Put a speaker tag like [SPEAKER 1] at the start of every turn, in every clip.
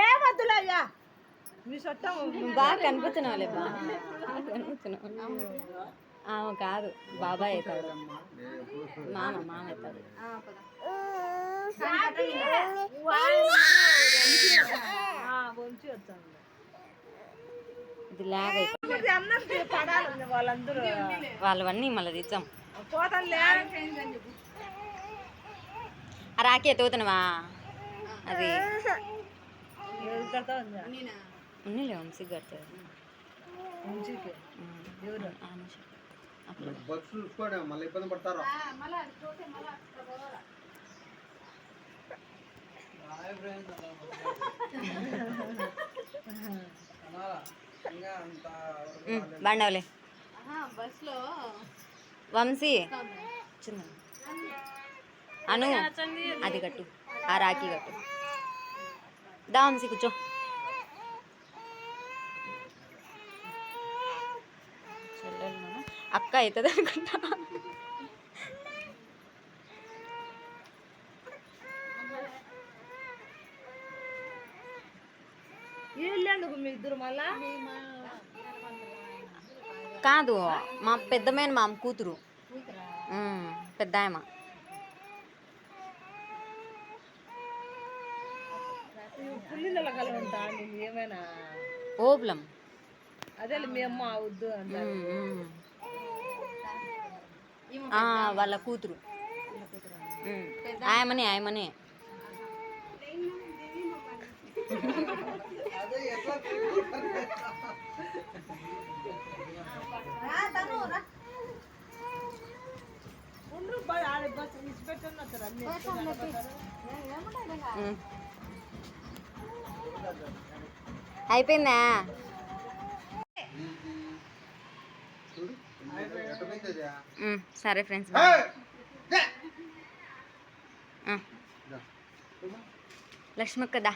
[SPEAKER 1] ఏ వద్దులే అయ్యా మీ చుట్టం
[SPEAKER 2] బాగా కనిపించినావులే బా. బాగా ఆమె కాదు బాబాయ్ అవుతాడు. మామ మామ అవుతాడు. ఇది లాగ్ వాళ్ళవన్నీ మళ్ళీ తెచ్చాం రాఖీ ఎత్తుకుతున్నావా? అది ఉన్నిలే వంశీ
[SPEAKER 3] చూసుకోండి మళ్ళీ ఇబ్బంది పడతారు.
[SPEAKER 2] బండవలే. వంశీ. చిన్న. అను. అది కట్టు. ఆ రాఖీ కట్టు. దా వంశీ కూర్చో అక్క అవుతుంది అనుకుంటా కాదు మా పెద్దమైన మా కూతురు. ఉమ్,
[SPEAKER 1] పుల్లిల ఉంటా ఏమైనా?
[SPEAKER 2] ఓబులం.
[SPEAKER 1] అదే మీ అమ్మ వద్దు అంట
[SPEAKER 2] ఉమ్, ఉమ్. ఆ, వాళ్ళ కూతురు. ఆయమనే ఆయమనే.
[SPEAKER 1] ఉండ్రు ఆడ బస్ అన్ని.
[SPEAKER 2] అయిపోయిందా
[SPEAKER 3] చూడు ఎట్ట పోయింది
[SPEAKER 2] ఉమ్, సరే ఫ్రెండ్స్ లక్ష్మక్క దా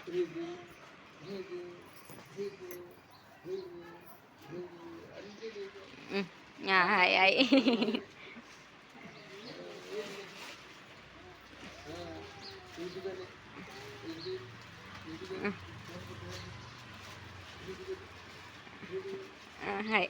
[SPEAKER 2] ఉమ్, ఆ, హాయ్ హాయ్ ఆ, ಹಾಯ್